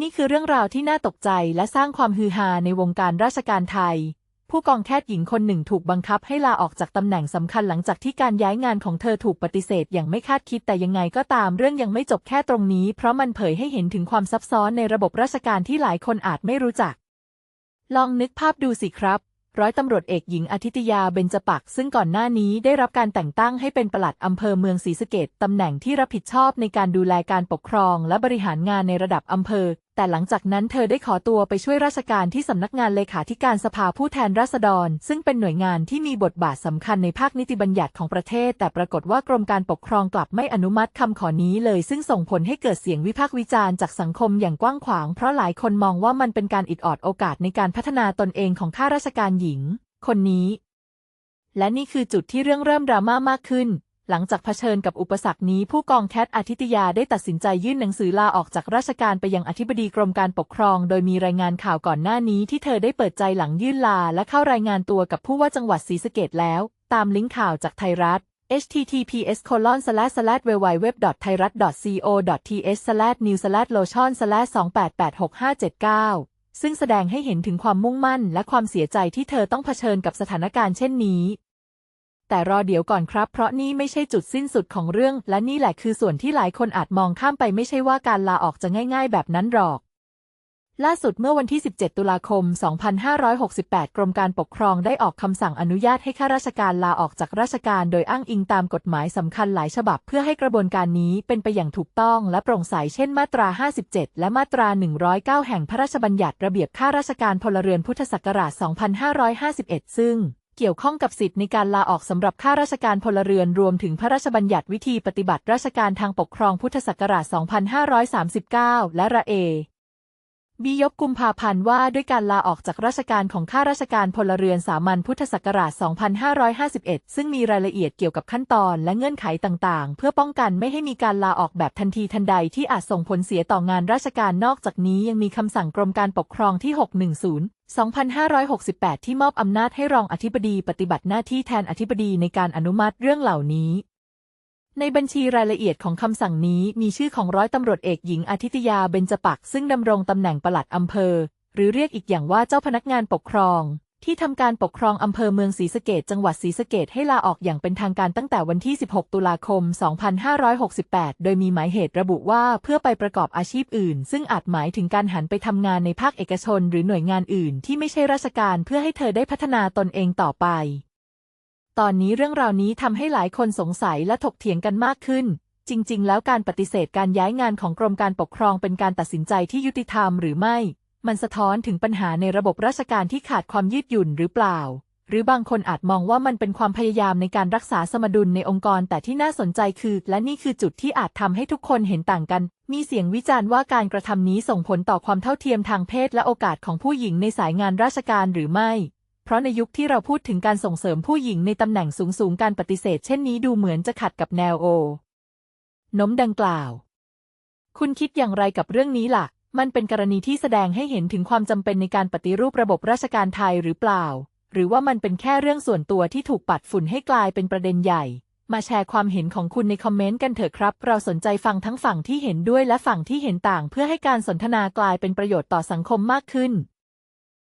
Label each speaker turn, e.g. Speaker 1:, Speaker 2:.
Speaker 1: นี่คือเรื่องราวที่น่าตกใจและสร้างความฮือฮาในวงการราชการไทย ผู้กองแคทหญิงคนหนึ่งถูกบังคับให้ลาออกจากตำแหน่งสำคัญหลังจากที่การย้ายงานของเธอถูกปฏิเสธอย่างไม่คาดคิดแต่ยังไงก็ตามเรื่องยังไม่จบแค่ตรงนี้ เพราะมันเผยให้เห็นถึงความซับซ้อนในระบบราชการที่หลายคนอาจไม่รู้จัก ลองนึกภาพดูสิครับร้อยตำรวจเอกหญิงอาทิตยาเบญจปักซึ่งก่อนหน้านี้ได้รับการแต่งตั้งให้เป็นปลัดอำเภอเมืองศรีสะเกดตำแหน่งที่รับผิดชอบในการดูแลการปกครองและบริหารงานในระดับอำเภอแต่หลังจากนั้นเธอได้ขอตัวไปช่วยราชการที่สำนักงานเลขาธิการสภาผู้แทนราษฎร ซึ่งเป็นหน่วยงานที่มีบทบาทสำคัญในภาคนิติบัญญัติของประเทศ แต่ปรากฏว่ากรมการปกครองกลับไม่อนุมัติคำขอนี้เลย ซึ่งส่งผลให้เกิดเสียงวิพากษ์วิจารณ์จากสังคมอย่างกว้างขวาง เพราะหลายคนมองว่ามันเป็นการอิดออดโอกาสในการพัฒนาตนเองของข้าราชการหญิง คนนี้ และนี่คือจุดที่เรื่องเริ่มดราม่ามากขึ้น หลังจากเผชิญกับอุปสรรคนี้ผู้กองแคทอาทิตยาได้ตัดสินใจยื่นหนังสือลาออกจากราชการไปยังอธิบดีกรมการปกครอง โดยมีรายงานข่าวก่อนหน้านี้ที่เธอได้เปิดใจหลังยื่นลา และเข้ารายงานตัวกับผู้ว่าจังหวัดศรีสะเกดแล้ว ตามลิงก์ข่าวจากไทยรัฐ https colon slash slash www thai rat co th slash new slash lotion slash 288659 ซึ่งแสดงให้เห็นถึงความมุ่งมั่นและความเสียใจที่เธอต้องเผชิญกับสถานการณ์เช่นนี้ แต่รอเดี๋ยวก่อนครับ เพราะนี่ไม่ใช่จุดสิ้นสุดของเรื่อง และนี่แหละคือส่วนที่หลายคนอาจมองข้ามไปไม่ใช่ว่าการลาออกจะง่าย ๆ แบบนั้นหรอกล่าสุดเมื่อวันที่ 17 ตุลาคม 2568 กรมการปกครองได้ออกคำสั่งอนุญาตให้ข้าราชการลาออกจากราชการโดยอ้างอิงตามกฎหมายสำคัญหลายฉบับ เพื่อให้กระบวนการนี้เป็นไปอย่างถูกต้องและโปร่งใส เช่น มาตรา 57 และมาตรา 109 แห่งพระราชบัญญัติระเบียบข้าราชการพลเรือนพุทธศักราช 2551 ซึ่ง เกี่ยวข้องกับสิทธิในการลาออกสำหรับข้าราชการพลเรือนรวมถึงพระราชบัญญัติวิธีปฏิบัติราชการทางปกครองพุทธศักราช 2539 และระเอ บียบกุมภาพันธ์ว่าด้วยการลาออกจากราชการของข้าราชการพลเรือนสามัญพุทธศักราช 2551 ซึ่งมีรายละเอียดเกี่ยวกับขั้นตอนและเงื่อนไขต่างๆ เพื่อป้องกันไม่ให้มีการลาออกแบบทันทีทันใดที่อาจส่งผลเสียต่องานราชการนอกจากนี้ยังมีคำสั่งกรมการปกครองที่ 610 2568 ที่มอบอำนาจให้รองอธิบดีปฏิบัติหน้าที่แทนอธิบดีในการอนุมัติเรื่องเหล่านี้ ในบัญชีรายละเอียดของคำสั่งนี้มีชื่อของร้อยตำรวจเอกหญิงอาทิตยาเบญจปักซึ่งดำรงตำแหน่งปลัดอำเภอ หรือเรียกอีกอย่างว่าเจ้าพนักงานปกครอง ที่ทำการปกครองอำเภอเมืองศรีสะเกดจังหวัดศรีสะเกดให้ลาออกอย่างเป็นทางการตั้งแต่วันที่ 16 ตุลาคม 2568 โดยมีหมายเหตุระบุว่าเพื่อไปประกอบอาชีพอื่น ซึ่งอาจหมายถึงการหันไปทำงานในภาคเอกชน หรือหน่วยงานอื่น ที่ไม่ใช่ราชการเพื่อให้เธอได้พัฒนาตนเองต่อไป ตอนนี้เรื่องราวนี้ทำให้หลายคนสงสัยและถกเถียงกันมากขึ้น จริง ๆ แล้วการปฏิเสธการย้ายงานของกรมการปกครองเป็นการตัดสินใจที่ยุติธรรมหรือไม่ มันสะท้อนถึงปัญหาในระบบราชการที่ขาดความยืดหยุ่นหรือเปล่า หรือบางคนอาจมองว่ามันเป็นความพยายามในการรักษาสมดุลในองค์กรแต่ที่น่าสนใจคือ และนี่คือจุดที่อาจทำให้ทุกคนเห็นต่างกัน มีเสียงวิจารณ์ว่าการกระทำนี้ส่งผลต่อความเท่าเทียมทางเพศและโอกาสของผู้หญิงในสายงานราชการหรือไม่ ราะในยุคที่เราพูดถึงการส่งเสริมผู้หญิงในตำแหน่งสูงๆ การปฏิเสธเช่นนี้ดูเหมือนจะขัดกับแนวโอ น้มดังกล่าว คุณคิดอย่างไรกับเรื่องนี้ล่ะ มันเป็นกรณีที่แสดงให้เห็นถึงความจำเป็นในการปฏิรูประบบราชการไทยหรือเปล่า หรือว่ามันเป็นแค่เรื่องส่วนตัวที่ถูกปัดฝุ่นให้กลายเป็นประเด็นใหญ่ มาแชร์ความเห็นของคุณในคอมเมนต์กันเถอะครับ เราสนใจฟังทั้งฝั่งที่เห็นด้วยและฝั่งที่เห็นต่าง เพื่อให้การสนทนากลายเป็นประโยชน์ต่อสังคมมากขึ้น